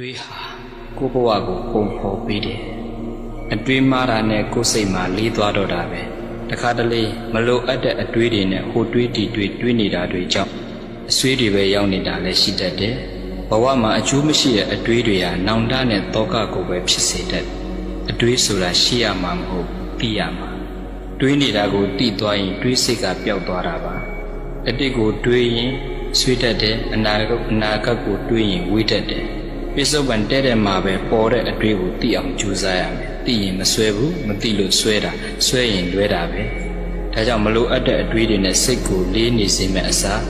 တွေးဟာကိုယ့်ဘဝကိုပုံဖော်ပေးတယ်အတွေးမှားတာနဲ့ကိုယ်စိတ်မှာလေးသွားတော့တာပဲတခါတလေမလိုအပ်တဲ့အတွေးတွေနဲ့ဟိုတွေးတီတွေးတွေးနေတာတွေကြောင့်အဆွေးတွေပဲရောက်နေတာလည်းရှိတတ်တယ်ဘဝမှာအကျိုးမရှိတဲ့အတွေးတွေဟာနောင်တနဲ့တောကကိုပဲဖြစ်စေတတ်တယ်အတွေးဆိုတာရှိရမှာမဟုတ်သိရမှာတွေးနေတာကိုသိသွားရင်တွေးစိတ်ကပျောက်သွားတာပါအတိတ်ကိုတွေးရင်ဆွေးတတ်တယ်အနာဂတ်အနာဂတ်ကိုတွေးရင်ဝေးတတ်တယ် ပိဿုပန်တဲ့တဲ့မှာပဲပေါ်တဲ့အတွေ့ကိုသိအောင်ကြိုးစားရမယ်။သိရင်မဆွဲဘူးမသိလို့ဆွဲတာဆွဲရင်လွဲတာပဲ။ဒါကြောင့်မလိုအပ်တဲ့အတွေ့တွေနဲ့စိတ်ကိုလေးနေစေမဲ့အစား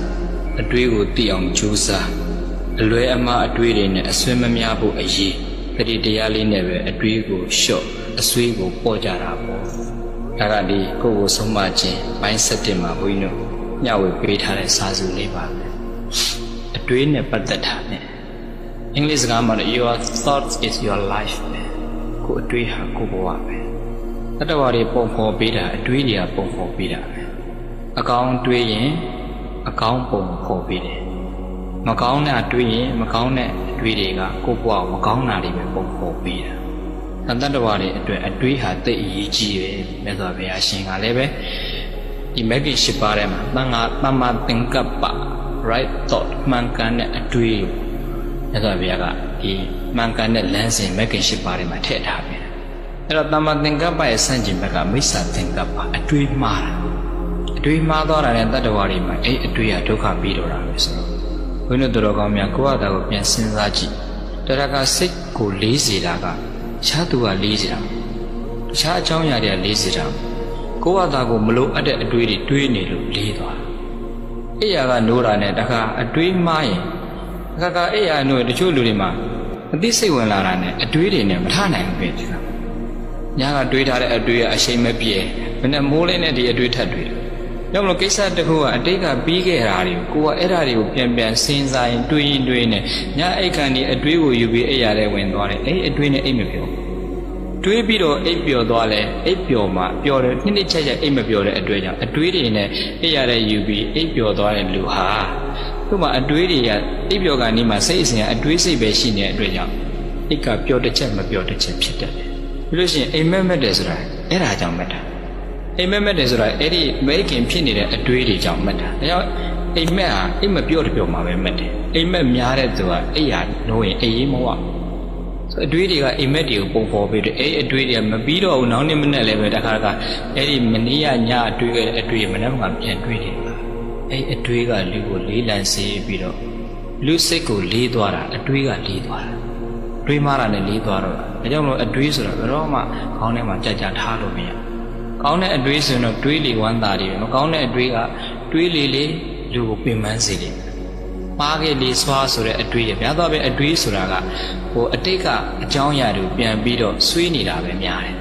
အတွေ့ကိုသိအောင်ကြိုးစားအလွဲအမှားအတွေ့တွေနဲ့အဆွဲမများဖို့အရေးတတိတရားလေးနဲ့ပဲအတွေ့ကိုလျှော့အဆွေးကိုပေါ်ကြတာပေါ့။ဒါကဒီကိုယ့်ကိုဆုံးမခြင်းဘိုင်းဆက်တင်မှာဘုန်းကြီးတို့ညဝေပေးထားတဲ့စာစုလေးပါပဲ။အတွေ့နဲ့ပတ်သက်တာနဲ့ အင်္ဂလိပ်စကားမှာလည်း your thoughts is your life ပဲကိုယ်အတွေးဟာကိုယ်ဘဝပဲတတ္တဝါတွေပုံဖော်ပေးတာအတွေးတွေကပုံဖော်ပေးတာပဲအကောင်းတွေးရင်အကောင်းပုံဖော်ပေးတယ်မကောင်းတဲ့အတွေးရင်မကောင်းတဲ့အတွေးတွေကကိုယ့်ဘဝကိုမကောင်းတာတွေပဲပုံဖော်ပေးတာတတ္တဝါတွေအတွက်အတွေးဟာတိတ်အရေးကြီးပဲမြတ်စွာဘုရားရှင်ကလည်းပဲဒီမဂ္ဂင်၈ပါးထဲမှာတန်ခါတမ္မာသင်္ကပ္ပ right thought မှန်ကန်တဲ့အတွေးကို မြတ်စွာဘုရားကဒီမှန်ကန်တဲ့လမ်းစဉ်မဂ်ကင်၈ပါးထဲမှာထည့်ထားပြီ။အဲ့တော့တမ္မာသင်္ကပ္ပရဲ့ဆန့်ကျင်ဘက်ကမိစ္ဆာသင်္ကပ္ပအတွေးမှားတာအတွေးမှားသွားတာနဲ့တတ္တဝါတွေမှာအဲ့အတွေးကဒုက္ခပြီးတော့တာပဲဆိုတော့ဘုန်းတော်တော်ကောင်းများကိုယ့်အတာကိုပြန်စဉ်းစားကြည့်တရကစိတ်ကိုလေးစေတာကခြားသူကလေးစေတာတခြားအကြောင်းအရာတွေကလေးစေတာကိုယ့်အတာကိုမလို့အပ်တဲ့အတွေးတွေတွေးနေလို့လေးသွားတာအိယာကနိုးတာနဲ့တခါအတွေးမှားရင် အခါကအဲ့ရနို့တချို့လူတွေမှာအသိစိတ်ဝင်လာတာနဲ့အတွေးတွေနဲ့မထနိုင်ဘူးပဲဒီကညကတွေးထားတဲ့အတွေးကအရှိန်မပြေဘယ်နဲ့မိုးလေးနဲ့ဒီအတွေးထပ်တွေးကြောင့်မလို့ကိစ္စတစ်ခုကအတိတ်ကပြီးခဲ့တာတွေကိုကအဲ့ဓာတွေကိုပြန်ပြန်စဉ်းစားရင်တွေးရင်တွေးနေညအိတ်ခံဒီအတွေးကိုယူပြီးအဲ့ရတဲ့ဝင်သွားတယ်အဲ့အတွေးနဲ့အိတ်မပြော တွေးပြီးတော့အိတ်ပျော်သွားလဲအိတ်ပျော်မှပျော်တယ်နှစ်နှစ်ချက်ချက်အိတ်မပျော်တဲ့အတွေ့အကြောင်းအတွေးတွေနဲ့အိတ်ရတဲ့ယူပြီးအိတ်ပျော်သွားတဲ့လူဟာသူ့မှာအတွေးတွေကအိပ်ပျော်ကနေမှစိတ်အစဉ်ကအတွေးစိတ်ပဲရှိနေတဲ့အတွက်ကြောင့်အိတ်ကပျော်တစ်ချက်မပျော်တစ်ချက်ဖြစ်တတ်တယ်။ပြီးလို့ရှိရင်အိမ်မက်မက်တယ်ဆိုတာအဲ့ဒါကြောင့်မက်တာ။အိမ်မက်မက်တယ်ဆိုတာအဲ့ဒီအမေရိကန်ဖြစ်နေတဲ့အတွေးတွေကြောင့်မက်တာ။ဒါကြောင့်အိမ်မက်ဟာအိမ်မပျော်တပျော်မှာပဲမက်တယ်။အိမ်မက်များတဲ့သူကအိပ်ရလို့ရင်အိမ်ရေးမဝဆို အတွေးတွေကအိမ်မက်တွေကိုပုံဖော်ပေးတယ်အဲ့အတွေးတွေကမပြီးတော့ဘူးနောက်နေ့မနေ့လည်းပဲတခါတခါအဲ့ဒီမနေ့ကညအတွေးရဲ့အတွေးမနေ့ကပြန်တွေးတယ်အဲ့အတွေးကလူကိုလေးလံစေပြီးတော့လူစိတ်ကိုလေးသွားတာအတွေးကလေးသွားတာတွေးမှတာနဲ့လေးသွားတော့ဒါကြောင့်မလို့အတွေးဆိုတာဘယ်တော့မှခေါင်းထဲမှာကြာကြာထားလို့မရကောင်းတဲ့အတွေးဆိုရင်တော့တွေးလေဝမ်းသာတယ်မကောင်းတဲ့အတွေးကတွေးလေလေလူကိုပင်ပန်းစေတယ် ပါးခဲ့လေးစွာဆိုတဲ့အတွေးရများသောအားဖြင့်အတွေးဆိုတာကဟိုအတိတ်ကအကြောင်းအရာတွေပြန်ပြီးတော့ဆွေးနေတာပဲများတယ်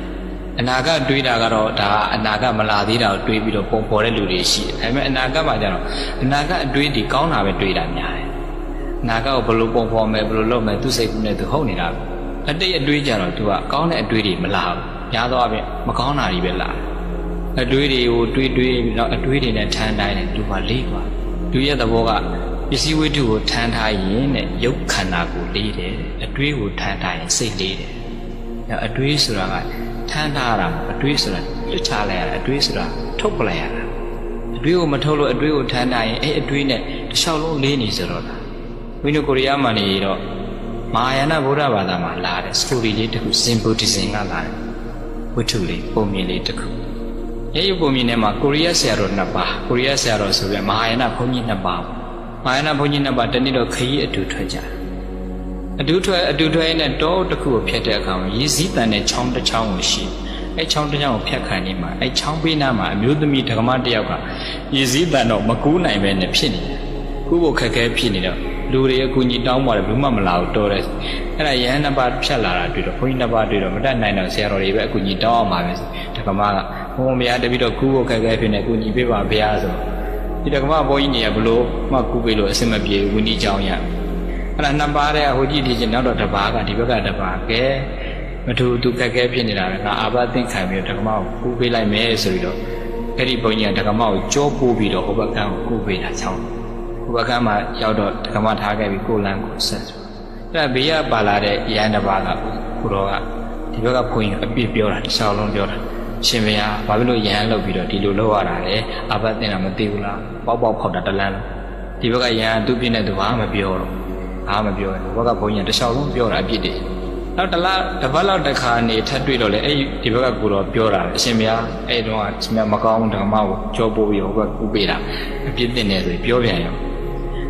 အနာဂတ်တွေးတာကတော့ဒါအနာဂတ်မလာသေးတာကိုတွေးပြီးတော့ပုံပေါ်တဲ့လူတွေရှိတယ်။ဒါပေမဲ့အနာဂတ်မှာကျတော့အနာဂတ်အတွေးဒီကောင်းတာပဲတွေးတာများတယ်။အနာဂတ်ကိုဘယ်လိုပုံပေါ်မယ်ဘယ်လိုလုပ်မယ်သူစိတ်ကူးနဲ့သူဟုတ်နေတာပဲ။အတိတ်အတွေးကြတော့သူကကောင်းတဲ့အတွေးတွေမလာဘူး။များသောအားဖြင့်မကောင်းတာတွေပဲလာတယ်။အတွေးတွေကိုတွေးတွေးပြီးတော့အတွေးတွေနဲ့ထမ်းတိုင်းတယ်သူကလေးသွား။သူရဲ့သဘောက ပစ္စည်းဝိတ္ထုကိုထမ်းထားရင်တဲ့ရုပ်ခန္ဓာကိုလေးတယ်။အတွေးကိုထမ်းထားရင်စိတ်လေးတယ်။အဲအတွေးဆိုတာကထမ်းထားတာအတွေးဆိုတာလွတ်ချလိုက်ရတာအတွေးဆိုတာထုတ်ပလိုက်ရတာအတွေးကိုမထုတ်လို့အတွေးကိုထမ်းထားရင်အဲ့အတွေးနဲ့တစ်လျှောက်လုံးလေးနေဆိုတော့တာဝိနည်းကိုရီးယားမှာနေတော့မဟာယာနဗုဒ္ဓဘာသာမှာလာတဲ့စတိုရီလေးတစ်ခုစင်ဘူတီဇင်ကလာတယ်ဝိထုလေးပုံမြင်လေးတစ်ခုအဲ့ဒီပုံမြင်ထဲမှာကိုရီးယားဆရာတော်နှစ်ပါးကိုရီးယားဆရာတော်ဆိုပြီးမဟာယာနဘုန်းကြီးနှစ်ပါး မဟာယာနဘုန်းကြီးနှစ်ပါးတနေ့တော့ခရီးအတူထွက်ကြတယ်အတူထွက်အတူထွက်နဲ့တောတစ်ခုကိုဖျက်တဲ့အခါမှာရေစည်းတန်တဲ့ချောင်းတစ်ချောင်းကိုရှိအဲချောင်းတစ်ချောင်းကိုဖျက်ခံနေမှာအဲချောင်းပေးနာမှာအမျိုးသမီးဓမ္မတစ်ယောက်ကရေစည်းတန်တော့မကူးနိုင်ပဲနဲ့ဖြစ်နေတယ်ကူးဖို့ခက်ခဲဖြစ်နေတော့လူတွေအကူကြီးတောင်းပါတယ်ဘူးမှမလာဘူးတော်တယ်အဲ့ဒါရဟန်းနှစ်ပါးဖြတ်လာတာတွေ့တော့ဘုန်းကြီးနှစ်ပါးတွေ့တော့မတတ်နိုင်တော့ဆရာတော်တွေပဲအကူကြီးတောင်းအောင်ပါပဲဓမ္မကဘုံဘုရားတပိတော့ကူးဖို့ခက်ခဲဖြစ်နေအကူကြီးပေးပါဘုရားဆို ဒီဓမ္မဘုန်းကြီးနေရဘလို့မှကူးပေးလို့အဆင်မပြေဘူးဝိနည်းကြောင်းရအဲ့ဒါနှစ်ပါးတဲ့ဟိုကြည့်ဒီချင်းနောက်တော့တစ်ပါးကဒီဘက်ကတစ်ပါးကဲမထူသူခက်ခဲဖြစ်နေတာပဲငါအာဘသင်ခံပြီးတော့ဓမ္မကိုကူးပေးလိုက်မယ်ဆိုပြီးတော့အဲ့ဒီဘုန်းကြီးကဓမ္မကိုကြောပိုးပြီးတော့ဟိုဘက်ကကိုကူးပေးတာချောင်းဟိုဘက်ကမှရောက်တော့ဓမ္မထားခဲ့ပြီးကိုလန်းကိုဆက်ဆိုအဲ့ဒါဘေးကပါလာတဲ့ရန်တစ်ပါးကကိုတော်ကဒီဘက်ကဘုန်းကြီးအပြစ်ပြောတာတစ်လျှောက်လုံးပြောတာ ရှင်ဘုရားဘာဖြစ်လို့ရန်လောက်ပြီးတော့ဒီလိုလောက်ရတာလဲအဘတ်တင်တာမသိဘူးလားပေါက်ပေါက်ဖောက်တာတလန်းလုံးဒီဘက်ကရန်သူ့ပြည့်နေသူဘာမှမပြောတော့ဘာမှမပြောဘူးဘက်ကဘုန်းကြီးကတစ်လျှောက်လုံးပြောတာအပြစ်တွေနောက်တစ်လားတစ်ပတ်လောက်တစ်ခါနေထပ်တွေ့တော့လေအဲ့ဒီဘက်ကကိုတော်ပြောတာအရှင်ဘုရားအဲ့တုန်းကရှင်ဘုရားမကောင်းဓမ္မကိုကြောပို့ပြီးဟိုဘက်ကူပေးတာအပြစ်တင်နေဆိုပြောပြန်ရော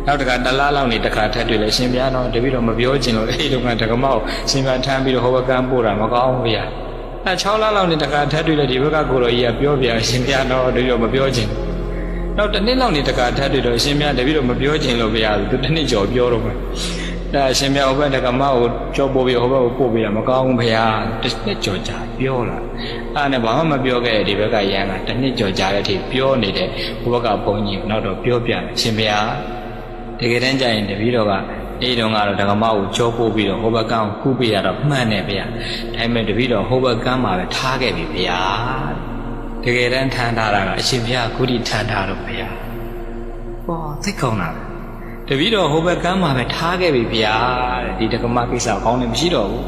နောက်တခါတလားလောက်နေတခါထပ်တွေ့လဲရှင်ဘုရားတော့တပည့်တော်မပြောချင်လို့အဲ့ဒီတော့ကဒကမောက်ရှင်ဘုရားထမ်းပြီးတော့ဟောဘကန်းပို့တာမကောင်းဘူးဗျာ အဲ6လလောက်နေတခါထပ်တွေ့လဲဒီဘက်ကကိုတော်ကြီးကပြောပြရှင်ဘုရားတော့တပည့်တော်မပြောချင်နောက်တစ်နှစ်လောက်နေတခါထပ်တွေ့တော့ရှင်ဘုရားတပည့်တော်မပြောချင်လို့ဗျာသူတစ်နှစ်ကျော်ပြောတော့မယ်အဲရှင်ဘုရားဟိုဘက်ဒကမောက်ကိုကြောပို့ပြီးဟိုဘက်ကိုပို့ပြီးတာမကောင်းဘူးဗျာတစ်နှစ်ကျော်ကြာပြောလာအဲ့နဲ့ဘာမှမပြောခဲ့တဲ့ဒီဘက်ကရန်ကတစ်နှစ်ကျော်ကြာတဲ့အထိပြောနေတဲ့ဟိုဘက်ကဘုန်းကြီးနောက်တော့ပြောပြတယ်ရှင်ဘုရားတကယ်တမ်းကျရင်တပည့်တော်က အဲ့ဒီတော့ကတော့ဒကမကိုကြောပို့ပြီးတော့ဟိုဘက်ကန်းကိုကုပေးရတော့မှန်တယ်ဗျာဒါပေမဲ့တပည့်တော်ဟိုဘက်ကန်းမှာပဲထားခဲ့ပြီဗျာတကယ်တမ်းထမ်းထားတာကအရှင်ဘုရားကုတိထမ်းထားတော့ဗျာဟောသိကောင်းတာပဲတပည့်တော်ဟိုဘက်ကန်းမှာပဲထားခဲ့ပြီဗျာတဲ့ဒီဒကမကိစ္စကောင်းတယ်မရှိတော့ဘူး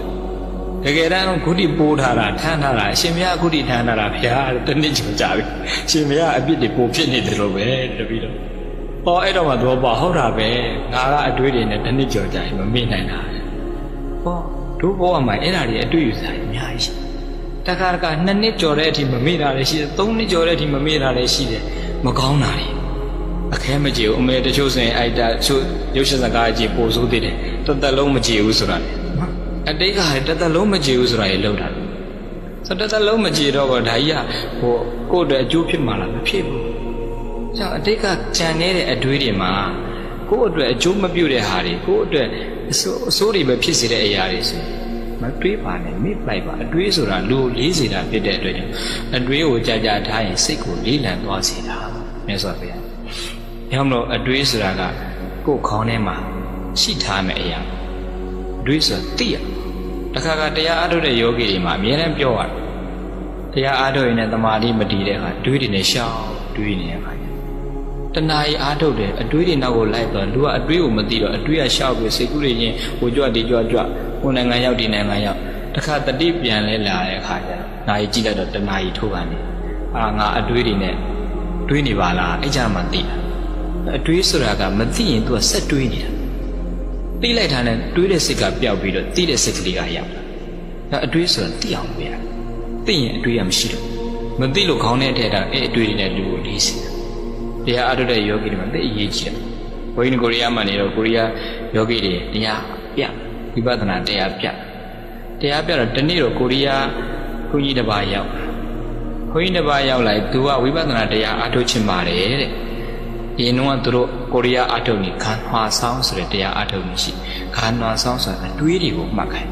တကယ်တမ်းတော့ဂုတိပိုးထားတာထမ်းထားတာအရှင်ဘုရားဂုတိထမ်းထားတာဗျာတဲ့တနည်းကျော်ကြပြီအရှင်ဘုရားအပြစ်တွေပိုဖြစ်နေတယ်လို့ပဲတပည့်တော်။ အော်အဲ့တော့မှသူကပါဟုတ်တာပဲ။ငါကအတွေးတွေနဲ့တစ်နှစ်ကျော်ကြာရင်မမေ့နိုင်တာ။ဟောတို့ဘောကမှအဲ့ဒါတွေအတွေ့အကြုံအများကြီးရှိ။တခါတခါနှစ်နှစ်ကျော်တဲ့အထိမမေ့တာလည်းရှိတယ်။သုံးနှစ်ကျော်တဲ့အထိမမေ့တာလည်းရှိတယ်။မကောင်းတာတွေအခဲမကြည့်ဘူးအမေတချို့ဆိုရင်အိုက်တာချို့ရုပ်ရှင်စကားကြည့်ပို့ဆိုးသေးတယ်။တစ်သက်လုံးမကြည့်ဘူးဆိုတာလေ။အတိတ်ကလည်းတစ်သက်လုံးမကြည့်ဘူးဆိုတာလေလောက်တာ။ဆိုတော့တစ်သက်လုံးမကြည့်တော့ကဒါကြီးကဟိုကိုယ့်အတွက်အကျိုးဖြစ်မှာလားမဖြစ်ဘူး။ ကြောင့်အတိတ်ကကြံနေတဲ့အတွေးတွေမှာကိုယ့်အတွက်အကျိုးမပြုတဲ့ဟာတွေကိုယ့်အတွက်အဆိုးအဆိုးတွေပဲဖြစ်စေတဲ့အရာတွေဆိုမတွေးပါနဲ့မိလိုက်ပါအတွေးဆိုတာလူကိုလေးစေတာဖြစ်တဲ့အတွက်ကြောင့်အတွေးကိုကြာကြာထားရင်စိတ်ကိုလေးလံသွားစေတာမြတ်စွာဘုရား။ရောက်တော့အတွေးဆိုတာကကိုယ်ခေါင်းထဲမှာရှိထားမယ့်အရာအတွေးဆိုတာသိရတခါကတရားအားထုတ်တဲ့ယောဂီတွေမှာအများနဲ့ပြောရတယ်တရားအားထုတ်ရင်လည်းတမာတိမတည်တဲ့အခါတွေးတွေနဲ့ရှောင်းတွေးနေတဲ့အခါ တဏှာကြီးအားထုတ်တယ်အတွေးတွေနောက်ကိုလိုက်တော့လူကအတွေးကိုမသိတော့အတွေးကရှောက်ပြီးစိတ်ကူးတွေချင်းဟိုကြွဒီကြွကြွဟိုနိုင်ငံရောက်ဒီနိုင်ငံရောက်တခါတတိပြန်လဲလာတဲ့အခါကျနာရီကြည့်လိုက်တော့တဏှာကြီးထိုးကနေအာငါအတွေးတွေနဲ့တွေးနေပါလားအဲ့ကြမှသိတာအတွေးဆိုတာကမသိရင် तू ကဆက်တွေးနေတာသိလိုက်တာနဲ့တွေးတဲ့စိတ်ကပျောက်ပြီးတော့သိတဲ့စိတ်ကလေးကရောက်လာဒါအတွေးဆိုတာသိအောင်ပဲသိရင်အတွေးရမရှိတော့မသိလို့ခေါင်းထဲထည့်တာအဲ့အတွေးတွေနဲ့လူကိုလေးစီ တာတရားအားထုတ်တဲ့ယောဂီတွေမှာသိအရေးကြီးတယ်။ဘုန်းကြီးကိုရီးယားမှာနေတော့ကိုရီးယားယောဂီတွေတရားပြဝိပဿနာတရားပြတရားပြတော့ဒီနေ့တော့ကိုရီးယားဘုန်းကြီးတစ်ပါးရောက်ဘုန်းကြီးတစ်ပါးရောက်လိုက်သူကဝိပဿနာတရားအားထုတ်ချင်ပါတယ်တဲ့။ဒီနှုန်းကသူတို့ကိုရီးယားအားထုတ်နေခန္ဓာဆောင်ဆိုတဲ့တရားအားထုတ်နေရှိခန္ဓာဆောင်ဆိုတာအတွေးတွေကိုမှတ်ခိုင်း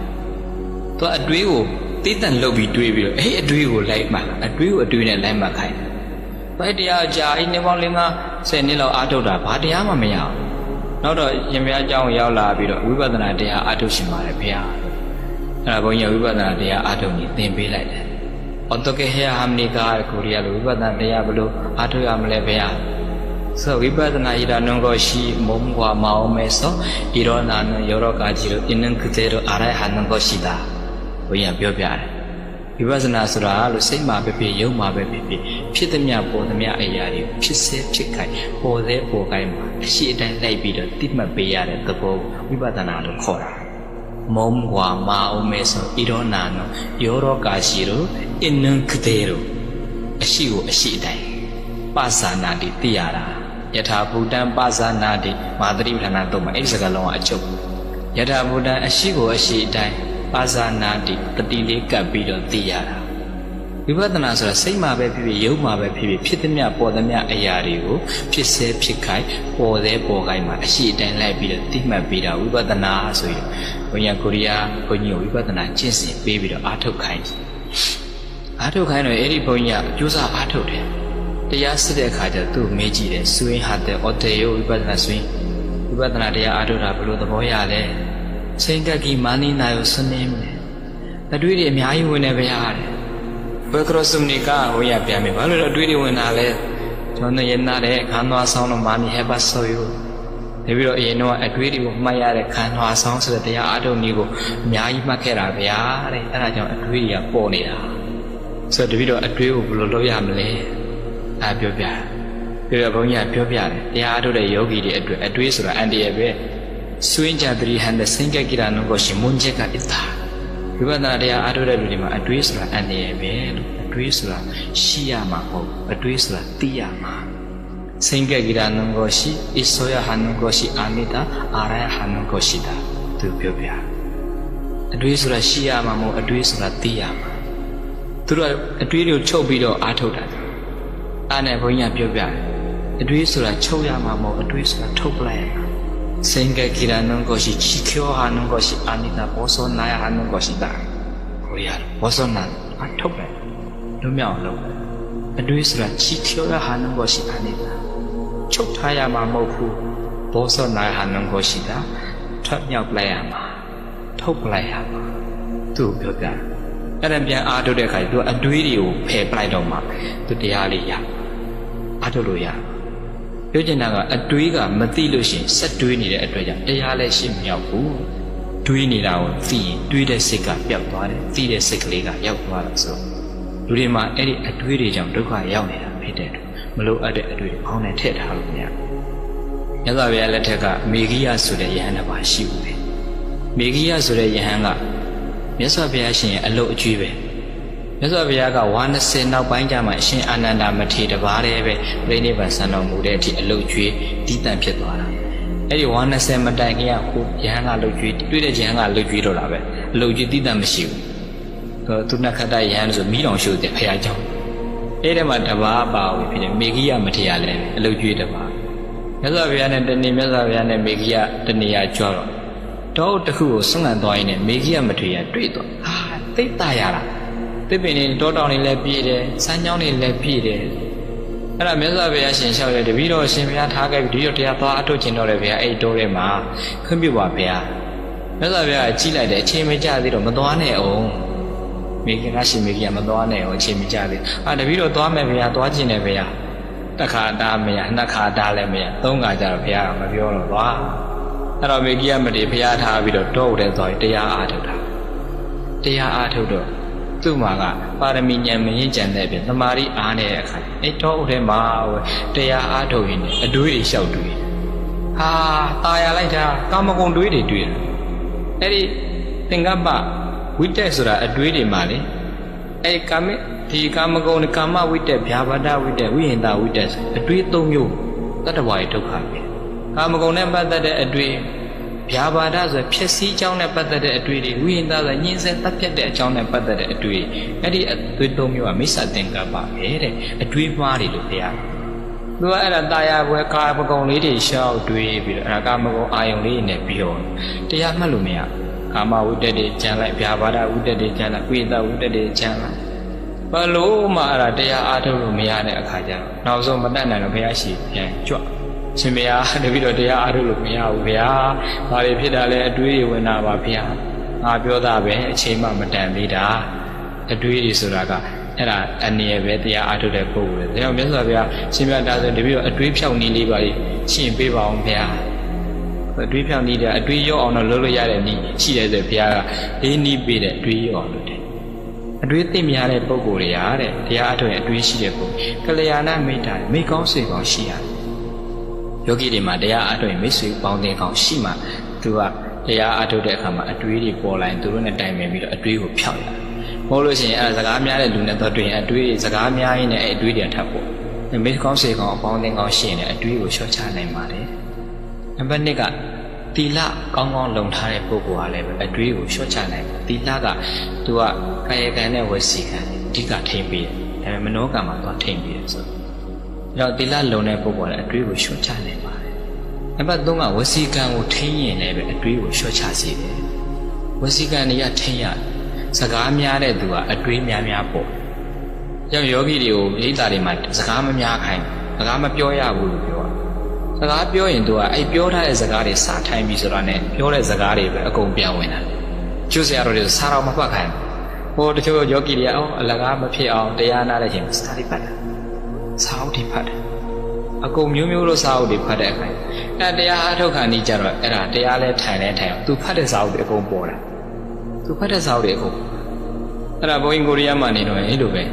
။သူကအတွေးကိုတည်တံ့လုပ်ပြီးတွေးပြီးတော့အဲ့အတွေးကိုလိုက်မှအတွေးကိုအတွေးနဲ့လိုက်မှတ်ခိုင်း။ ဘယ်တရားကြာအိနေပေါင်း၄၅10နှစ်လောက်အားထုတ်တာဘာတရားမှမရဘူးနောက်တော့ရင်မယားအကြောင်းရောက်လာပြီးတော့ဝိပဿနာတရားအားထုတ်ရှင်ပါတယ်ဖေဟာအဲ့ဒါဘုန်းကြီးကဝိပဿနာတရားအားထုတ်နေသင်ပေးလိုက်တယ်အော်တကယ်ဟဲဟာမနီကာကိုရီးယားလိုဝိပဿနာတရားဘလို့အားထုတ်ရမလဲဖေဟာဆိုဝိပဿနာဣဒနုံကိုရှိမုံကွာမအောင်မဲဆိုဣရောနာနယောရောကာကြီးတို့အင်းနံကတဲ့တို့အာရဟနံကိုရှိတာဘုန်းကြီးကပြောပြတယ် ဝိပဿနာဆိုတာလို့စိတ်မှာပဲဖြစ်ရုပ်မှာပဲဖြစ်ဖြစ်ဖြစ်သမျှပေါ်သမျှအရာတွေဖြစ်စေဖြစ်ခိုင်ပေါ်သေးပေါ်ကိုင်းမှာအရှိအတိုင်းလိုက်ပြီးတော့တိမှတ်ပေးရတဲ့သဘောဝိပဿနာလို့ခေါ်တာမုံကွာမာအောင်မဲဆိုဣရောနာနောယောရောကာရှိရောအင်းနံကတဲ့ရောအရှိကိုအရှိအတိုင်းပသနာတိသိရတာယထာဘူတံပသနာတိမာသတိပဋ္ဌာနာတော့မှာအဲ့ဒီစကားလုံးကအချုပ်ယထာဘူတံအရှိကိုအရှိအတိုင်း ပါဇာနာတိတတိလေးကပ်ပြီးတော့သိရတာဝိပဿနာဆိုတာစိတ်မှာပဲဖြစ်ဖြစ်ရုပ်မှာပဲဖြစ်ဖြစ်ဖြစ်သမျှပေါ်သမျှအရာတွေကိုဖြစ်စေဖြစ်ခိုင်ပေါ်သေးပေါ်ခိုင်မှာအရှိအတိုင်းလိုက်ပြီးတော့သိမှတ်ပြီးတာဝိပဿနာဆိုရင်ဘုရားကိုရီးယားဘုန်းကြီးကိုဝိပဿနာကျင့်စဉ်ပေးပြီးတော့အားထုတ်ခိုင်းအားထုတ်ခိုင်းတော့အဲ့ဒီဘုန်းကြီးကကြိုးစားအားထုတ်တယ်တရားစစ်တဲ့အခါကျသူ့မေးကြည့်တယ်ဆွေးဟာတဲ့အော်တေယောဝိပဿနာဆွေးဝိပဿနာတရားအားထုတ်တာဘယ်လိုသဘောရလဲ ချိန်ကက်ကီမာနီနာယောစနေမယ်အတွေ့တွေအများကြီးဝင်နေပဲရတယ်ဘယ်ကရစမနီကဟိုရပြန်ပြီဘာလို့လဲအတွေ့တွေဝင်တာလဲကျွန်တော်ရနာတဲ့ခန်းသွားဆောင်တော့မာနီဟဲပါဆိုယောနေပြီးတော့အရင်တော့အတွေးတွေကိုမှတ်ရတဲ့ခံထွာဆောင်ဆိုတဲ့တရားအထုတ်နည်းကိုအများကြီးမှတ်ခဲ့တာဗျာတဲ့အဲဒါကြောင့်အတွေးတွေကပေါ်နေတာဆိုတော့တပည့်တော်အတွေးကိုဘယ်လိုလုပ်ရမလဲအဲပြောပြပြောပြဘုန်းကြီးကပြောပြတယ်တရားအထုတ်တဲ့ယောဂီတွေအတွက်အတွေးဆိုတာအန်တရယ်ပဲ စွင်းကြတရိဟန်တဲ့စင်ကကိရနုကိုရှင်မွန်ချက်ကတည်းကဝိပဿနာတရားအထုတ်တဲ့လူတွေမှာအတွေးဆိုတာအန်တရယ်ပဲလို့အတွေးဆိုတာရှိရမှာမဟုတ်အတွေးဆိုတာသိရမှာ 생각이라는 것이 있어야 하는 것이 아니다 알아야 하는 것이다 သူပြောပြအတွေးဆိုတာရှိရမှာမဟုတ်အတွေးဆိုတာသိရမှာသူတို့ကအတွေးတွေကိုချုပ်ပြီးတော့အားထုတ်တာအားနဲ့ဘုန်းကြီးကပြောပြတယ်အတွေးဆိုတာချုပ်ရမှာမဟုတ်အတွေးဆိုတာထုတ်ပလိုက်ရမှာ 생각이라는 것이 지켜야 하는 것이 아니다 벗어나야 하는 것이다 고야 벗어나 아ထုတ်လိုက်လွမြောက်လို့အတွေးဆိုတာ 지켜야 하는 것이 아니다 ချုပ်ထားရမှာမဟုတ်ဘူးဘောစောနာဟာနုကိုရှိတာထွက်မြောက်လိုက်ရမှာထုတ်ပလိုက်ရမှာသူ့ကိုပြောပြအဲ့ဒါပြန်အားထုတ်တဲ့အခါကျသူအတွေးတွေကိုဖယ်ပလိုက်တော့မှသူတရားလေးရအားထုတ်လို့ရ ပြောချင်တာကအတွေးကမသိလို့ရှိရင်ဆက်တွေးနေတဲ့အတွက်ကြောင့်တရားလည်းရှိမရောက်ဘူးတွေးနေတာကိုသိရင်တွေးတဲ့စိတ်ကပျောက်သွားတယ်သိတဲ့စိတ်ကလေးကရောက်သွားတာဆိုလူတွေမှာအဲ့ဒီအတွေးတွေကြောင့်ဒုက္ခရောက်နေတာဖြစ်တဲ့အတွက်မလို့အပ်တဲ့အတွေ့အခေါင်းနဲ့ထည့်ထားလို့မရဘူးမြတ်စွာဘုရားလက်ထက်ကမေဂိယဆိုတဲ့ယဟန်တစ်ပါးရှိဘူးလေမေဂိယဆိုတဲ့ယဟန်ကမြတ်စွာဘုရားရှင်ရဲ့အလုတ်အကျွေးပဲ မြတ်စွာဘုရားကဝါ20နောက်ပိုင်းကျမှအရှင်အာနန္ဒမထေရတပါးတည်းပဲပြိဋိဘံဆံတော်မူတဲ့အထိအလုတ်ကျွေးတည်တံ့ဖြစ်သွားတာအဲ့ဒီဝါ20မတိုင်ခင်ကဟိုယဟန်ကလုတ်ကျွေးတွေ့တဲ့ယဟန်ကလုတ်ကျွေးတော့တာပဲအလုတ်ကျွေးတည်တံ့မရှိဘူးသူနခတယဟန်ဆိုမိတော်ရှုတဲ့ဖရာကြောင့်အဲ့ဒီမှာတပါးပါဝင်ဖြစ်တယ်မေဂိယမထေရလည်းအလုတ်ကျွေးတပါးမြတ်စွာဘုရားနဲ့တဏှိမြတ်စွာဘုရားနဲ့မေဂိယတဏှိယကြွတော့တော့တစ်ခုကိုဆွန့်ငံသွားရင်းနဲ့မေဂိယမထေရတွေ့တော့ဟာသိတရတာ သစ်ပင်တွေတောတောင်တွေလည်းပြည့်တယ်စမ်းကြောင်းတွေလည်းပြည့်တယ်အဲ့ဒါမြတ်စွာဘုရားရှင်လျှောက်တယ်တပည့်တော်ရှင်ဘုရားထားခဲ့ပြီးဒီတော့တရားသွားအထုတ်ခြင်းတော့လေဘုရားအဲ့တိုးထဲမှာခွင့်ပြုပါဘုရားမြတ်စွာဘုရားကြီးလိုက်တယ်အချိန်မကျသေးတော့မသွားနဲ့အောင်မိခင်ကရှင်မိခင်ကမသွားနဲ့အောင်အချိန်မကျသေးအာတပည့်တော်သွားမယ်ဘုရားသွားခြင်းနဲ့ဘုရားတစ်ခါတားမရနှစ်ခါတားလည်းမရသုံးခါကျတော့ဘုရားကမပြောတော့သွားအဲ့တော့မိကြီးကမတည်ဘုရားထားပြီးတော့တောဥတဲ့သွားပြီးတရားအားထုတ်တာတရားအားထုတ်တော့ သူ့မှာကပါရမီဉာဏ်မရင်ကြံတဲ့ပြင်သမာဓိအားနေတဲ့အခါအဲ့တောဥထဲမှာတရားအားထုတ်ရင်အတွေးအလျှောက်တွေးဟာตายရလိုက်တာကာမဂုဏ်တွေးတွေတွေးတယ်အဲ့ဒီသင်္ကပ္ပဝိတက်ဆိုတာအတွေးတွေမှာလေအဲ့ကာမဒီကာမဂုဏ်ကာမဝိတက်ဗျာပါဒဝိတက်ဝိဟင်တာဝိတက်အတွေး၃မျိုးတတ္တဝါရဲ့ဒုက္ခပဲကာမဂုဏ်နဲ့ပတ်သက်တဲ့အတွေး ဗျာပါဒဆိုဖြစ်စည်းကြောင်းနဲ့ပတ်သက်တဲ့အတွေ့တွေဝိဟင်သားဆိုညှင်းဆဲတပ်ဖြတ်တဲ့အကြောင်းနဲ့ပတ်သက်တဲ့အတွေ့အဲ့ဒီအတွေ့သုံးမျိုးကမိစ္ဆာသင်္ကပ္ပပဲတဲ့အတွေ့မှားတွေလို့တရားသူကအဲ့ဒါတာယာပွဲကာမဂုဏ်လေးတွေရှောက်တွေးပြီးတော့အဲ့ဒါကာမဂုဏ်အာယုံလေးနဲ့ပြောတရားမှတ်လို့မရကာမဝိတ္တတွေကြံလိုက်ဗျာပါဒဝိတ္တတွေကြံလိုက်ဝိသဝိတ္တတွေကြံလိုက်ဘလို့မှအဲ့ဒါတရားအားထုတ်လို့မရတဲ့အခါကျတော့နောက်ဆုံးမတတ်နိုင်တော့ဘုရားရှိပြန်ကြွ ရှင်မယားတပည့်တော်တရားအားထုတ်လို့မရဘူးဗျာ။ဘာတွေဖြစ်တာလဲအတွေးတွေဝင်တာပါဗျာ။ငါပြောတာပဲအချိန်မှမတန်သေးတာ။အတွေးတွေဆိုတာကအဲ့ဒါအနေရပဲတရားအားထုတ်တဲ့ပုဂ္ဂိုလ်လေ။ဒါကြောင့်မြတ်စွာဘုရားရှင်မြတ်တာဆိုတပည့်တော်အတွေးဖြောက်နည်းလေးပါရှင်းပေးပါအောင်ဗျာ။အတွေးဖြောက်နည်းတဲ့အတွေးရောအောင်တော့လုပ်လို့ရတဲ့နည်းရှိတယ်ဆိုဘုရားကလေးနည်းပေးတဲ့အတွေးရောအောင်လုပ်တယ်။အတွေးသိများတဲ့ပုဂ္ဂိုလ်တွေဟာတဲ့တရားအထုတ်ရင်အတွေးရှိတဲ့ပုဂ္ဂိုလ်ကလျာဏမိတ်တာမိကောင်းစေကောင်းရှိရတယ် ယောဂီတွေမှာတရားအထုတ်ရင်မိတ်ဆွေပေါင်းတင်ကောင်းရှိမှသူကတရားအထုတ်တဲ့အခါမှာအတွေးတွေပေါ်လာရင်သူတို့နဲ့တိုင်ပင်ပြီးတော့အတွေးကိုဖျောက်ရတယ်။မဟုတ်လို့ရှိရင်အဲစကားများတဲ့လူနဲ့တော့တွေ့ရင်အတွေးစကားများရင်းနဲ့အဲအတွေးတွေထပ်ပေါ်။မိတ်ကောင်းစေကောင်းအပေါင်းတင်ကောင်းရှိရင်အတွေးကိုလျှော့ချနိုင်ပါတယ်။နံပါတ်1ကတီလကောင်းကောင်းလုံထားတဲ့ပုဂ္ဂိုလ်ဟာလည်းအတွေးကိုလျှော့ချနိုင်တယ်။တီလကသူကကာယကံနဲ့ဝစီကံအဓိကထိမ့်ပြီးတယ်။ဒါပေမဲ့မနောကံမှာသူကထိမ့်ပြီးတယ်ဆိုတော့။ အဲ့တော့သီလလုံတဲ့ပုဂ္ဂိုလ်လည်းအတွေးကိုလျှော့ချနိုင်ပါတယ်။နံပါတ်3ကဝစီကံကိုထိန်းရင်လည်းပဲအတွေးကိုလျှော့ချစေတယ်။ဝစီကံတွေကထိန်းရစကားများတဲ့သူကအတွေးများများပေါ့။ကြောင့်ယောဂီတွေကိုဣဒ္ဓာတွေမှာစကားမများခိုင်းစကားမပြောရဘူးလို့ပြောတာ။စကားပြောရင်သူကအဲ့ပြောထားတဲ့စကားတွေစထိုင်ပြီဆိုတာနဲ့ပြောတဲ့စကားတွေပဲအကုန်ပြန်ဝင်တာ။ကျွတ်စရာတွေစားတော့မပတ်ခိုင်း။ဟိုတချို့ယောဂီတွေကအော်အလကားမဖြစ်အောင်တရားနာတဲ့ချိန်စာတွေပတ်တာ။ စာအုပ်တွေဖတ်တယ်အကုန်မျိုးမျိုးလို့စာအုပ်တွေဖတ်တဲ့အခါအဲတရားအထုတ်ခံနေကြတော့အဲ့ဒါတရားလဲထိုင်လဲထိုင်အောင်သူဖတ်တဲ့စာအုပ်တွေအကုန်ပေါ်တာသူဖတ်တဲ့စာအုပ်တွေအကုန်အဲ့ဒါဘုန်းကြီးကိုရီးယားမှာနေတော့အဲ့လိုပဲ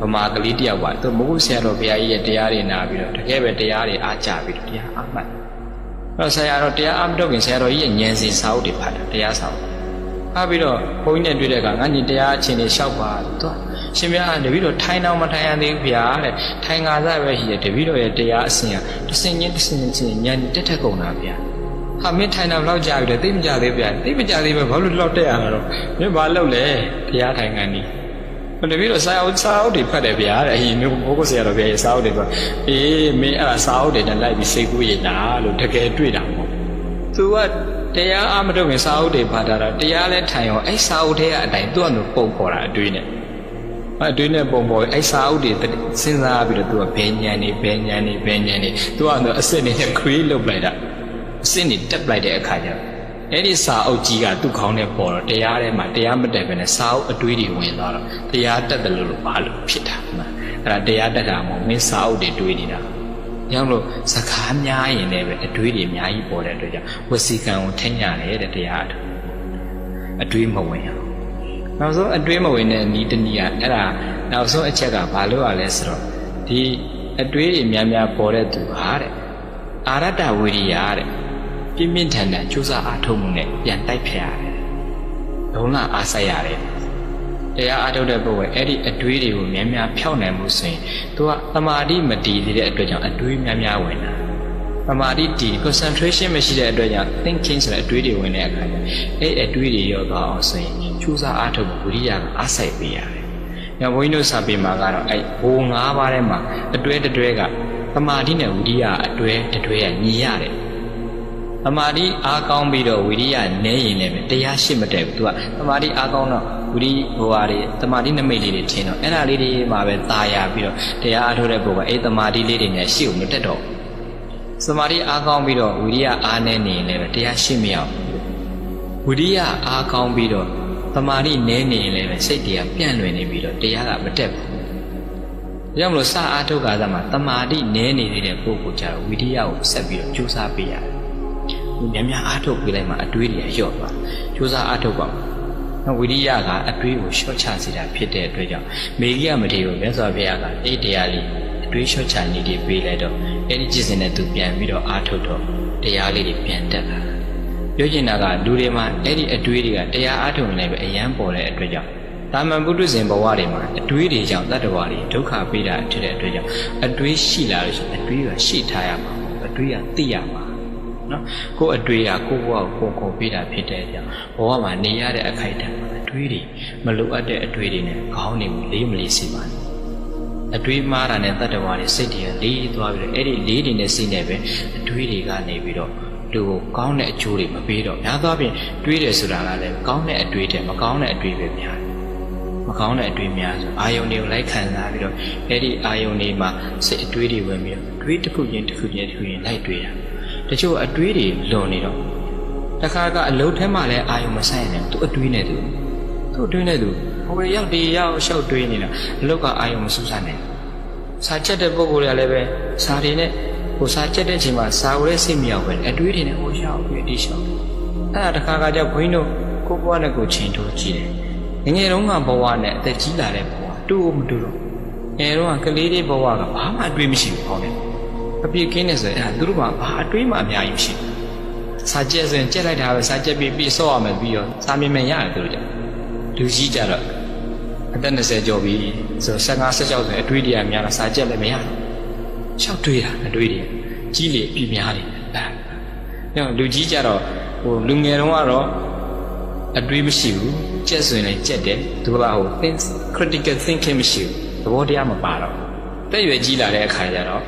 ဗမာကလေးတယောက်ပါသူမဟုတ်ဆရာတော်ဘုရားကြီးရဲ့တရားတွေနာပြီးတော့တကယ်ပဲတရားတွေအားကြပြီးတော့တရားအားမှတ်အဲ့တော့ဆရာတော်တရားအားမထုတ်ခင်ဆရာတော်ကြီးရဲ့ဉာဏ်စီစာအုပ်တွေဖတ်တာတရားစာအုပ်အားပြီးတော့ဘုန်းကြီးနဲ့တွေ့တဲ့အခါငါညီတရားအချင်းတွေလျှောက်ပါသူ ရှင်မြတ်တပည့်တော်ထိုင်တော့မထိုင်ရသေးဘူးဗျာတဲ့ထိုင်ငါစားပဲရှိတယ်တပည့်တော်ရဲ့တရားအစဉ်ကတစ်စင်ချင်းတစ်စင်ချင်းဉာဏ်တက်ထက်ကုန်တာဗျာဟာမင်းထိုင်တော့လောက်ကြပြီလေသိမကြသေးဗျာသိမကြသေးပဲဘာလို့လောက်တက်ရတာတော့မင်းဘာလုပ်လဲတရားထိုင်ခံနေတပည့်တော်စာအုပ်စာအုပ်တွေဖတ်တယ်ဗျာတဲ့အေးမျိုးဘိုးကဆရာတော်ဗျာရဲ့စာအုပ်တွေဖတ်အေးမင်းအဲ့ဒါစာအုပ်တွေနဲ့လိုက်ပြီးစိတ်ကူးရင်နာလို့တကယ်တွေ့တာမဟုတ်သူကတရားအမထုတ်ခင်စာအုပ်တွေဖတ်တာတော့တရားလဲထိုင်ရောအဲ့စာအုပ်တွေကအတိုင်းသူ့အမျိုးပုံပေါ်တာအတွေ့နဲ့ အတွင်းနဲ့ပုံပေါ်အဲ့စာအုပ်တွေစဉ်းစားပြီးတော့သူကဘယ်ညံနေဘယ်ညံနေဘယ်ညံနေသူကတော့အစ်စ်နေနဲ့ create လုပ်လိုက်တာအစ်စ်နေတက်လိုက်တဲ့အခါကျတော့အဲ့ဒီစာအုပ်ကြီးကသူ့ခေါင်းနဲ့ပေါ်တော့တရားထဲမှာတရားမတက်ဘဲနဲ့စာအုပ်အတွေးတွေဝင်သွားတော့တရားတက်တယ်လို့ဘာလို့ဖြစ်တာမှအဲ့ဒါတရားတက်တာမဟုတ်မင်းစာအုပ်တွေတွေးနေတာညောင်းလို့စကားများရင်လည်းပဲအတွေးတွေအများကြီးပေါ်တဲ့အတွက်ကြောင့်ဝစီကံကိုထင်ရတယ်တဲ့တရားအတွေးမဝင်အောင် နောက်ဆုံးအတွင်းမဝင်တဲ့ဤတနည်းကအဲ့ဒါနောက်ဆုံးအချက်ကဘာလို့ ਆ လဲဆိုတော့ဒီအတွေးတွေများများပေါ်တဲ့သူဟာတဲ့အာရတဝိရိယတဲ့ပြင်းပြင်းထန်ထန်ကြိုးစားအားထုတ်မှုနဲ့ပြန်တိုက်ဖျက်ရတယ်။ဘုံလာအားဆက်ရတယ်။တရားအားထုတ်တဲ့ပုဂ္ဂိုလ်အဲ့ဒီအတွေးတွေကိုများများဖြောက်နိုင်မှုဆိုရင်သူကသမာဓိမတည်သေးတဲ့အတွက်ကြောင့်အတွေးများများဝင်တာ။သမာဓိတည် concentration မရှိတဲ့အတွက်ကြောင့် thinking ဆိုတဲ့အတွေးတွေဝင်တဲ့အခါကျအဲ့အတွေးတွေရောသွားအောင်ဆိုရင် ကြိုးစားအားထုတ်ဖို့ဝိရိယကအားစိုက်ပေးရတယ်။ညဘုန်းကြီးတို့စာပေမှာကတော့အဲ့ဘိုး၅ပါးထဲမှာအတွဲတွဲကသမာဓိနဲ့ဝိရိယအတွဲတွဲကညီရတယ်။သမာဓိအားကောင်းပြီးတော့ဝိရိယနည်းရင်လည်းတရားရှိမတက်ဘူး။ तू ကသမာဓိအားကောင်းတော့ဝိရိဟိုဟာတွေသမာဓိနမိတ်လေးတွေထင်တော့အဲ့ဒါလေးတွေမှာပဲตายရပြီးတော့တရားအားထုတ်တဲ့ပုဂ္ဂိုလ်အဲ့သမာဓိလေးတွေနဲ့ရှိအောင်မတက်တော့ဘူး။သမာဓိအားကောင်းပြီးတော့ဝိရိယအားနည်းနေရင်လည်းတရားရှိမရဘူး။ဝိရိယအားကောင်းပြီးတော့ သမာဓိနည်းနေရင်လည်းစိတ်တရားပြန့်လွင်နေပြီးတော့တရားကမတက်ဘူး။ဒါကြောင့်မလို့စအားထုတ်ကားသမှာသမာဓိနည်းနေသေးတဲ့ပုဂ္ဂိုလ်ကြတော့ဝိရိယကိုဆက်ပြီးတော့ကြိုးစားပေးရတယ်။ဒီများများအားထုတ်ပေးလိုက်မှအတွေးတွေလျော့သွား။ကြိုးစားအားထုတ်ပါနော်ဝိရိယကအတွေးကိုလျှော့ချစေတာဖြစ်တဲ့အတွက်ကြောင့်မေဂိယမထေရကိုမြတ်စွာဘုရားကအဲ့တရားလေးအတွေးလျှော့ချနေပြီးပေးလိုက်တော့အဲ့ဒီကြည်စင်တဲ့သူပြန်ပြီးတော့အားထုတ်တော့တရားလေးတွေပြန်တက်လာတာ။ ပြောချင်တာကလူတွေမှာအဲ့ဒီအတွေးတွေကတရားအားထုတ်နေပဲအယံပေါ်တဲ့အတွက်ကြောင့်တာမန်ပုထုဇဉ်ဘဝတွေမှာအတွေးတွေကြောင့်တတ္တဝါတွေဒုက္ခပေးတာဖြစ်တဲ့အတွက်ကြောင့်အတွေးရှိလာလို့ရှိရင်အတွေးကရှိထားရမှာအတွေးကသိရမှာနော်ကိုယ်အတွေးကကိုယ့်ဘဝကိုပုံကုန်ပေးတာဖြစ်တဲ့ကြောင့်ဘဝမှာနေရတဲ့အခိုက်အတန့်မှာအတွေးတွေမလိုအပ်တဲ့အတွေးတွေနဲ့ခေါင်းတွေကိုလေးမလေးစေပါနဲ့အတွေးမှားတာနဲ့တတ္တဝါတွေစိတ်တွေကလေးသွားပြီးတော့အဲ့ဒီလေးတွေနဲ့စိတ်နဲ့ပဲအတွေးတွေကနေပြီးတော့ လူကိုကောင်းတဲ့အကျိုးတွေမပေးတော့များသောအားဖြင့်တွေးတယ်ဆိုတာကလည်းကောင်းတဲ့အတွေးတဲ့မကောင်းတဲ့အတွေးပဲများတယ်မကောင်းတဲ့အတွေးများဆိုအာယုန်တွေကိုလိုက်ခံစားပြီးတော့အဲ့ဒီအာယုန်တွေမှာစိတ်အတွေးတွေဝင်ပြီးတော့တွေးတစ်ခုချင်းတစ်ခုချင်းတစ်ခုချင်းလိုက်တွေးတာတချို့အတွေးတွေလွန်နေတော့တခါကအလုံးထဲမှာလည်းအာယုန်မဆိုင်နိုင်သူအတွေးနဲ့သူသူအတွေးနဲ့သူဟိုရောက်ဒီရောက်ရှောက်တွေးနေတာအလုတ်ကအာယုန်မစူးစမ်းနိုင်စာချက်တဲ့ပုံကိုယ်တွေကလည်းပဲစာတွေနဲ့ ဟိုစာချက်တဲ့ချိန်မှာစာကိုလည်းစိတ်မရောက်ပဲအတွေးတွေနဲ့ဟိုရှောက်ပြီးဒီရှောက်အဲ့ဒါတခါကကြောက်ဘွင်းတို့ကိုဘွားနဲ့ကိုချိန်ထိုးကြည့်တယ်ငငယ်တုန်းကဘဝနဲ့အသက်ကြီးလာတဲ့ဘဝတူမတူတော့ငယ်တုန်းကကလေးလေးဘဝကဘာမှအတွေးမရှိဘူးပေါ့လေအပြည့်ကင်းနေဆိုရင်အဲသူတို့ကဘာအတွေးမှအများကြီးမရှိဘူးစာကြက်ဆိုရင်ကြက်လိုက်တာပဲစာကြက်ပြီးပြီးဆော့ရမယ်ပြီးတော့စာမြင်မြင်ရတယ်သူတို့ကြလူကြီးကြတော့အသက်20ကျော်ပြီဆို15 16ဆိုရင်အတွေးတွေကများတော့စာကြက်လည်းမရဘူး ရှောက်တွေးတာအတွေးတွေကြီးလေပြများတယ်အဲလူကြီးကြတော့ဟိုလူငယ်တုန်းကတော့အတွေးမရှိဘူးကြက်ဆိုရင်လည်းကြက်တယ်သူကဟို think critical thinking မရှိဘူးသဘောတရားမပါတော့တက်ရွယ်ကြီးလာတဲ့အခါကျတော့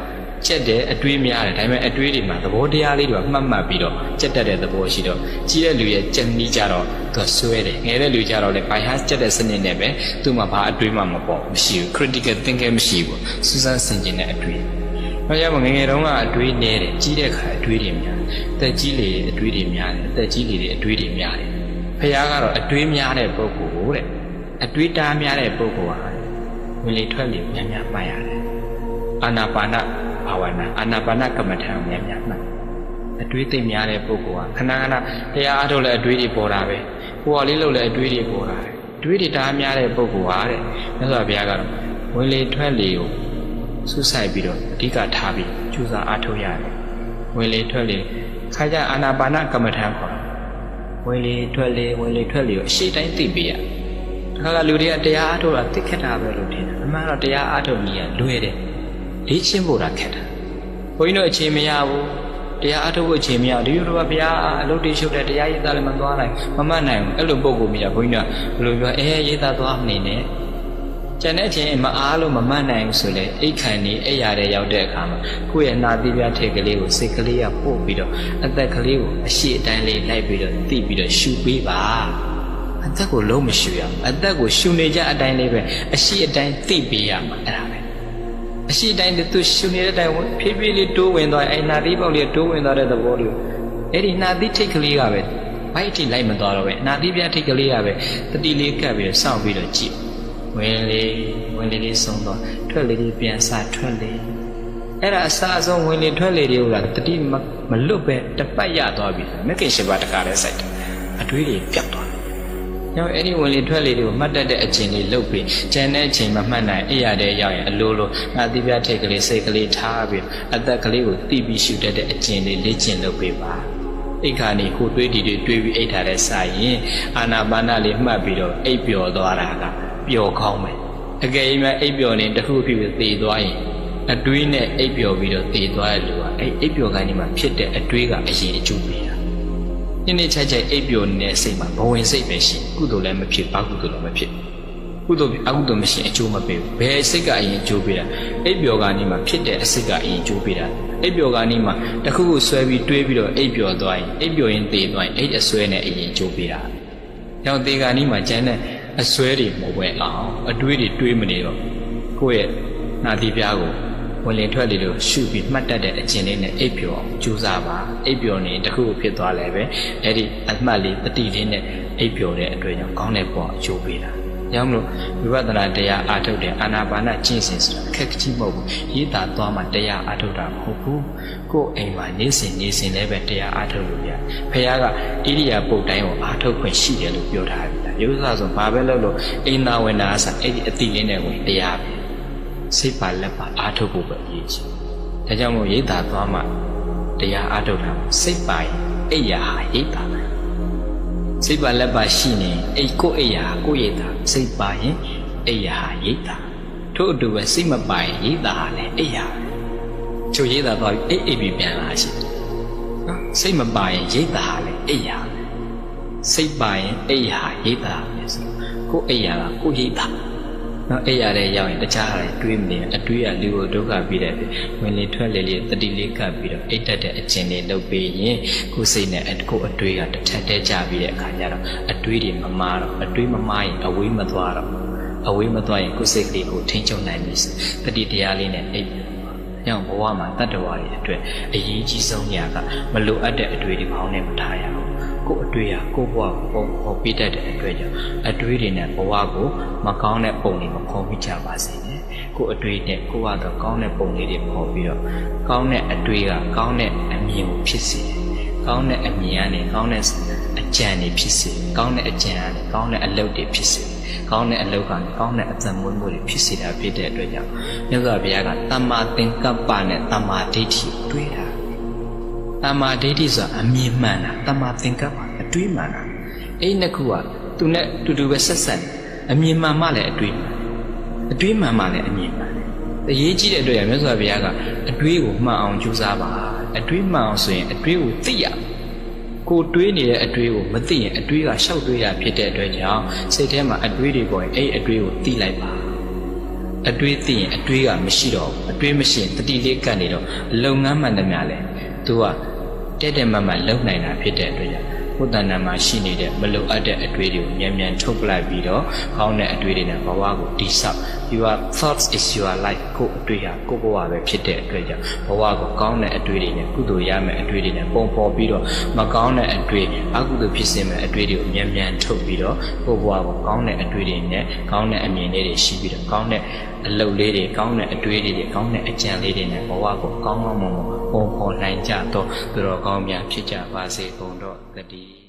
ကြက်တယ်အတွေးများတယ်ဒါပေမဲ့အတွေးတွေမှာသဘောတရားလေးတွေကမှတ်မှတ်ပြီးတော့ကြက်တက်တဲ့သဘောရှိတော့ကြီးတဲ့လူရဲ့ကြက်နီးကြတော့သူကဆွဲတယ်ငယ်တဲ့လူကြတော့လေ bypass ကြက်တဲ့စနစ်နဲ့ပဲသူ့မှာဘာအတွေးမှမပေါ်မရှိဘူး critical thinking မရှိဘူးစူးစမ်းဆင်ခြင်တဲ့အတွေး။ ဘာကြောင့်ငငယ်တုန်းကအတွေးနေတယ်ကြီးတဲ့ခါအတွေးတွေများတယ်။တက်ကြီးလေအတွေးတွေများတယ်။တက်ကြီးလေအတွေးတွေများတယ်။ဖះကတော့အတွေးများတဲ့ပုဂ္ဂိုလ်ကိုတဲ့အတွေးတားများတဲ့ပုဂ္ဂိုလ်ဟာဝင်လေထွက်လေများများမှတ်ရတယ်။အာနာပါနဘာဝနာအာနာပါနကမ္မထံများများမှတ်။အတွေးသိမ့်များတဲ့ပုဂ္ဂိုလ်ကခဏခဏတရားအားထုတ်လဲအတွေးတွေပေါ်တာပဲဟိုဟာလေးလှုပ်လဲအတွေးတွေပေါ်တာပဲအတွေးတွေတအားများတဲ့ပုဂ္ဂိုလ်ဟာတဲ့မြတ်စွာဘုရားကတော့ဝင်လေထွက်လေကို ဆူဆိုင်ပြီးတော့အဓိကထားပြီးကြိုးစားအားထုတ်ရတယ်ဝင်လေထွက်လေခါကြအာနာပါနကမ္မထံခေါ်ဝင်လေထွက်လေဝင်လေထွက်လေကိုအရှိတိုင်းသိပေးရဒါကလူတွေကတရားအားထုတ်တာသိခက်တာပဲလို့ထင်တယ်အမှန်တော့တရားအားထုတ်ကြီးကလွယ်တယ်လေ့ကျင့်ဖို့တာခက်တာဘုန်းကြီးတို့အချိန်မရဘူးတရားအထုတ်ဖို့အချိန်မရဒီလိုတော့ဘုရားအလုပ်တွေရှုပ်တဲ့တရားရည်သားလည်းမသွားနိုင်မမှတ်နိုင်ဘူးအဲ့လိုပုံကိုမြင်ဘုန်းကြီးကဘယ်လိုပြောအဲရည်သားသွားမနေနဲ့ ကျန်တဲ့အချိန်မအားလို့မမှတ်နိုင်ဘူးဆိုလေအိတ်ခံနေအဲ့ရတဲ့ရောက်တဲ့အခါမှာကိုယ့်ရဲ့နာသီးပြားထိတ်ကလေးကိုစိတ်ကလေးကပို့ပြီးတော့အသက်ကလေးကိုအရှိအတိုင်းလေးလိုက်ပြီးတော့တိပြီးတော့ရှူပေးပါအသက်ကိုလုံးမရှူရဘူးအသက်ကိုရှူနေကြအတိုင်းလေးပဲအရှိအတိုင်းသိပေးရမှာအဲ့ဒါပဲအရှိတိုင်းသူရှူနေတဲ့အတိုင်းဖြည်းဖြည်းလေးတိုးဝင်သွားအဲ့နာသီးပေါက်လေးတိုးဝင်သွားတဲ့သဘောလေးအဲ့ဒီနာသီးထိတ်ကလေးကပဲဘိုက်ထိလိုက်မသွားတော့ပဲနာသီးပြားထိတ်ကလေးကပဲတတိလေးကပ်ပြီးတော့စောင့်ပြီးတော့ကြည့် ဝင်လေဝင်လေလေးဆုံးသွားထွက်လေလေးပြန်စထွက်လေအဲ့ဒါအစအဆုံးဝင်လေထွက်လေတွေကတတိမလွတ်ပဲတပတ်ရသွားပြီမက်ကင်ရှိပါတကားလဲစိုက်တယ်အတွေးတွေပြတ်သွားညောင်အဲ့ဒီဝင်လေထွက်လေတွေကိုမှတ်တတ်တဲ့အချိန်လေးလှုပ်ပြီးကျန်တဲ့အချိန်မမှတ်နိုင်အိရတဲ့ရောက်ရင်အလိုလိုငါတိပြထိတ်ကလေးစိတ်ကလေးထားပြီးအသက်ကလေးကိုတိပြီးရှုတတ်တဲ့အချိန်လေးလေ့ကျင့်လုပ်ပေးပါအိတ်ခါနေကိုတွေးတီတွေတွေးပြီးအိတ်ထားတဲ့စာရင်အာနာပါနလေးမှတ်ပြီးတော့အိပ်ပျော်သွားတာက ပျော်ကောင်းမယ်အကယ်၍အိပ်ပျော်နေတခုဖြစ်ပြီးသေသွားရင်အတွေးနဲ့အိပ်ပျော်ပြီးတော့သေသွားတဲ့လူကအဲ့အိပ်ပျော်ကနေမှဖြစ်တဲ့အတွေးကအရင်အကျိုးပေးတာညနေချက်ချက်အိပ်ပျော်နေတဲ့စိတ်မှာဘဝင်စိတ်ပဲရှိကုသိုလ်လည်းမဖြစ်ဘာကုသိုလ်လည်းမဖြစ်ကုသိုလ်အကုသိုလ်မရှိအကျိုးမပေးဘူးဘယ်စိတ်ကအရင်အကျိုးပေးတာအိပ်ပျော်ကနေမှဖြစ်တဲ့အစိတ်ကအရင်အကျိုးပေးတာအိပ်ပျော်ကနေမှတခုခုဆွဲပြီးတွေးပြီးတော့အိပ်ပျော်သွားရင်အိပ်ပျော်ရင်သေသွားရင်အိပ်အဆွဲနဲ့အရင်အကျိုးပေးတာကြောင့်သေကနီးမှာကျန်တဲ့ အဆွဲတွေမဝဲအောင်အတွေးတွေတွေးမနေတော့ကိုယ့်ရဲ့နာသီပြားကိုဝင်လင်ထွက်လေလို့ရှုပြီးမှတ်တတ်တဲ့အကျင့်လေးနဲ့အိပ်ပျော်ကြိုးစားပါအိပ်ပျော်နေတခုခုဖြစ်သွားလဲပဲအဲ့ဒီအမှတ်လေးတတိလေးနဲ့အိပ်ပျော်တဲ့အတွက်ကြောင့်ကောင်းတဲ့ပေါ်အကျိုးပေးတာ။ကြောင့်မလို့ဝိပဿနာတရားအားထုတ်တဲ့အာနာပါနကျင့်စဉ်ဆိုတာအခက်ကြီးမဟုတ်ဘူး။ရေးတာသွားမှတရားအားထုတ်တာမဟုတ်ဘူး။ကိုယ်အိမ်မှာနေစဉ်နေစဉ်လည်းပဲတရားအားထုတ်လို့ရ။ဖခင်ကဣရိယာပုတ်တိုင်းကိုအားထုတ်ခွင့်ရှိတယ်လို့ပြောထားပြီ။ရု ပ်စားဆိုဘာပဲလုပ်လို့အိမ်သာဝင်တာဆိုအဲ့ဒီအတိလေးနဲ့ဝင်တရားပဲ။စိတ်ပါလက်ပါအားထုတ်ဖို့ပဲအရေးကြီး။ဒါကြောင့်မို့ရေးတာသွားမှတရားအားထုတ်တာစိတ်ပါရင်အိယာဟာရေးတာပဲ။စိတ်ပါလက်ပါရှိနေအိတ်ကိုအိယာကိုရိတ်တာစိတ်ပါရင်အိယာဟာရိတ်တာထို့အတူပဲစိတ်မပါရင်ရိတ်တာဟာလည်းအိယာချိုရိတ်တာတော့အိတ်အိပ်ပြီးပြန်လာရှိနော်စိတ်မပါရင်ရိတ်တာဟာလည်းအိယာ စိတ်ပါရင်အိယာဟာရိတ်တာပဲဆိုကိုအိယာကကိုရိတ်တာနော်အိယာတဲ့ရောက်ရင်တခြားဟာတွေးမနေအတွေးကလူကိုဒုက္ခပြီးတဲ့ဝင်လေထွက်လေလေးတတိလေးကပ်ပြီးတော့အိတ်တက်တဲ့အခြင်းလေးလုပ်ပေးရင်ကိုယ်စိတ်နဲ့အကိုအတွေးကတစ်ထက်တည်းကြပြီးတဲ့အခါကျတော့အတွေးတွေမမားတော့အတွေးမမားရင်အဝေးမသွားတော့အဝေးမသွားရင်ကိုယ်စိတ်ကလေးကိုထိန်းချုပ်နိုင်ပြီတတိတရားလေးနဲ့အိတ်ကြောင့်ဘဝမှာတတ္တဝါတွေအတွက်အရေးကြီးဆုံးညာကမလိုအပ်တဲ့အတွေ့အကြုံပေါင်းနဲ့မထားရဘူး ကိုယ်အတွေ့အကိုယ့်ဘဝကိုပုံဖော်ပြတတ်တဲ့အတွက်ကြောင့်အတွေ့တွေနဲ့ဘဝကိုမကောင်းတဲ့ပုံတွေမဖော်ပြကြပါစေနဲ့ကိုယ်အတွေ့နဲ့ကိုယ်ကတော့ကောင်းတဲ့ပုံလေးတွေဖော်ပြီးတော့ကောင်းတဲ့အတွေ့ကကောင်းတဲ့အမြင်ကိုဖြစ်စေတယ်ကောင်းတဲ့အမြင်ကနေကောင်းတဲ့အကြံတွေဖြစ်စေကောင်းတဲ့အကြံကနေကောင်းတဲ့အလုပ်တွေဖြစ်စေကောင်းတဲ့အလုပ်ကနေကောင်းတဲ့အသက်မွေးမှုတွေဖြစ်စေတာဖြစ်တဲ့အတွက်ကြောင့်မြတ်စွာဘုရားကတမ္မာသင်္ကပ္ပနဲ့တမ္မာဒိဋ္ဌိတွေးတာ တမ္မာဒိဋ္ဌိဆိုတာအမြင်မှန်တာတမ္မာသင်္ကပ္ပအတွေးမှန်တာအဲ့ဒီနှစ်ခုကသူနဲ့တူတူပဲဆက်ဆက်အမြင်မှန်မှလည်းအတွေးမှန်အတွေးမှန်မှလည်းအမြင်မှန်အရေးကြီးတဲ့အတွက်ရမြတ်စွာဘုရားကအတွေးကိုမှန်အောင်ကြိုးစားပါအတွေးမှန်အောင်ဆိုရင်အတွေးကိုသိရကိုတွေးနေတဲ့အတွေးကိုမသိရင်အတွေးကရှောက်တွေးရဖြစ်တဲ့အတွက်ကြောင့်စိတ်ထဲမှာအတွေးတွေပေါ်ရင်အဲ့အတွေးကိုသိလိုက်ပါအတွေးသိရင်အတွေးကမရှိတော့ဘူးအတွေးမရှိရင်တတိလေးကတ်နေတော့လုပ်ငန်းမှန်သမျှလဲ သူကတဲ့တဲ့မမလုံနိုင်တာဖြစ်တဲ့အတွက်ကြောင့်ဘုဒ္ဓနာမှာရှိနေတဲ့မလုံအပ်တဲ့အတွေ့တွေကိုမြန်မြန်ထုတ်ပလိုက်ပြီးတော့ကောင်းတဲ့အတွေ့တွေနဲ့ဘဝကိုတည်ဆောက် your thoughts is your life ကိုအတွေ့ဟာကိုဘဝပဲဖြစ်တဲ့အတွက်ကြောင့်ဘဝကိုကောင်းတဲ့အတွေ့တွေနဲ့ကုသိုလ်ရမယ့်အတွေ့တွေနဲ့ပုံဖော်ပြီးတော့မကောင်းတဲ့အတွေ့အကုသိုလ်ဖြစ်စေမယ့်အတွေ့တွေကိုမြန်မြန်ထုတ်ပြီးတော့ကိုဘဝကိုကောင်းတဲ့အတွေ့တွေနဲ့ကောင်းတဲ့အမြင်လေးတွေရှိပြီးတော့ကောင်းတဲ့အလုပ်လေးတွေကောင်းတဲ့အတွေ့လေးတွေကောင်းတဲ့အကြံလေးတွေနဲ့ဘဝကိုကောင်းကောင်းမွန်မွန် ပုံဖော်နိုင်ကြသောသူတော်ကောင်းများဖြစ်ကြပါစေကုန်တော့တည်း